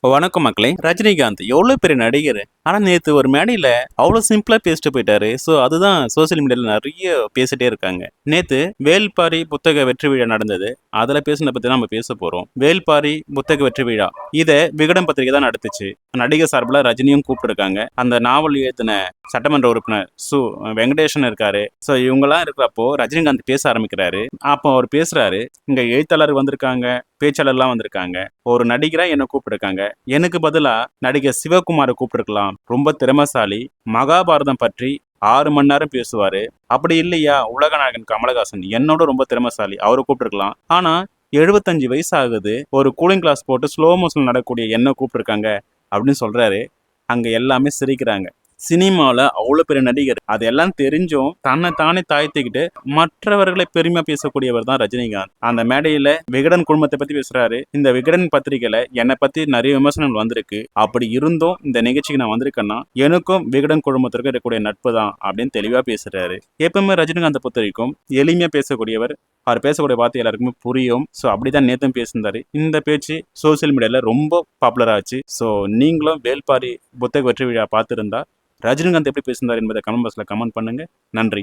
வணக்கம் மக்களே. ரஜினிகாந்த் எவ்வளோ பெரிய நடிகர்? ஆனால் நேற்று ஒரு மேடையில் அவ்வளோ சிம்பிளாக பேசிட்டு போயிட்டாரு. ஸோ அதுதான் சோஷியல் மீடியாவில் நிறைய பேசிட்டே இருக்காங்க. நேற்று வேல்பாரி புத்தக வெற்றி விழா நடந்தது. அதில் பேசின பற்றி நம்ம பேச போகிறோம் வேல்பாரி புத்தக வெற்றி விழா. இதை விகடன் பத்திரிகை தான் நடத்துச்சு. நடிகர் சார்பில் ரஜினியும் கூப்பிட்டுருக்காங்க. அந்த நாவல் எழுத்தின சட்டமன்ற உறுப்பினர் சு வெங்கடேஷன் இருக்காரு. ஸோ இவங்கெல்லாம் இருக்கிறப்போ ரஜினிகாந்த் பேச ஆரம்பிக்கிறாரு. அப்போ அவர் பேசுறாரு. இங்க எழுத்தாளர் வந்திருக்காங்க பேச்சாளர்லாம் வந்திருக்காங்க. ஒரு நடிகராக என்னை கூப்பிட்டுருக்காங்க. எனக்கு பதிலாக நடிகர் சிவகுமாரை கூப்பிட்டுருக்கலாம். ரொம்ப திறமசாலி மகாபாரதம் பற்றி ஆறு மணி நேரம் பேசுவாரு. அப்படி இல்லையா? உலகநாயகன் கமலஹாசன் என்னோட ரொம்ப திறமசாலி. அவரை கூப்பிட்டுருக்கலாம். ஆனா எழுபத்தஞ்சு வயசு ஆகுது ஒரு கூலிங் கிளாஸ் போட்டு ஸ்லோ மோஷன் நடக்கக்கூடிய என்ன கூப்பிட்டுருக்காங்க அப்படின்னு சொல்றாரு. அங்க எல்லாமே சிரிக்கிறாங்க. சினிமாவில் அவ்வளோ பெரிய நடிகர். அதெல்லாம் தெரிஞ்சும் தன்னை தானே தாழ்த்திக்கிட்டு மற்றவர்களை பெருமையா பேசக்கூடியவர் தான் ரஜினிகாந்த். அந்த மேடையில் விகடன் குடும்பத்தை பற்றி பேசுறாரு. இந்த விகடன் பத்திரிகையில் என்னை பற்றி நிறைய விமர்சனங்கள் வந்திருக்கு. அப்படி இருந்தும் இந்த நிகழ்ச்சிக்கு நான் வந்திருக்கேன்னா எனக்கும் விகடன் குடும்பத்திற்கும் இருக்கக்கூடிய நட்பு தான் அப்படின்னு தெளிவாக பேசுறாரு. எப்பவுமே ரஜினிகாந்தை பொறுத்த வரைக்கும் எளிமையாக பேசக்கூடியவர் அவர் பேசக்கூடிய வார்த்தை எல்லாருக்குமே புரியும். ஸோ அப்படிதான் நேத்தும் பேசியிருந்தாரு. இந்த பேச்சு சோசியல் மீடியாவில் ரொம்ப பாப்புலர் ஆச்சு. ஸோ நீங்களும் வேல்பாரி புத்தக வெற்றி விழா பார்த்துருந்தா ரஜினிகாந்த் எப்படி பேசியிருந்தார் என்பதை கமெண்ட் பாக்ஸில் கமெண்ட் பண்ணுங்கள் நன்றி.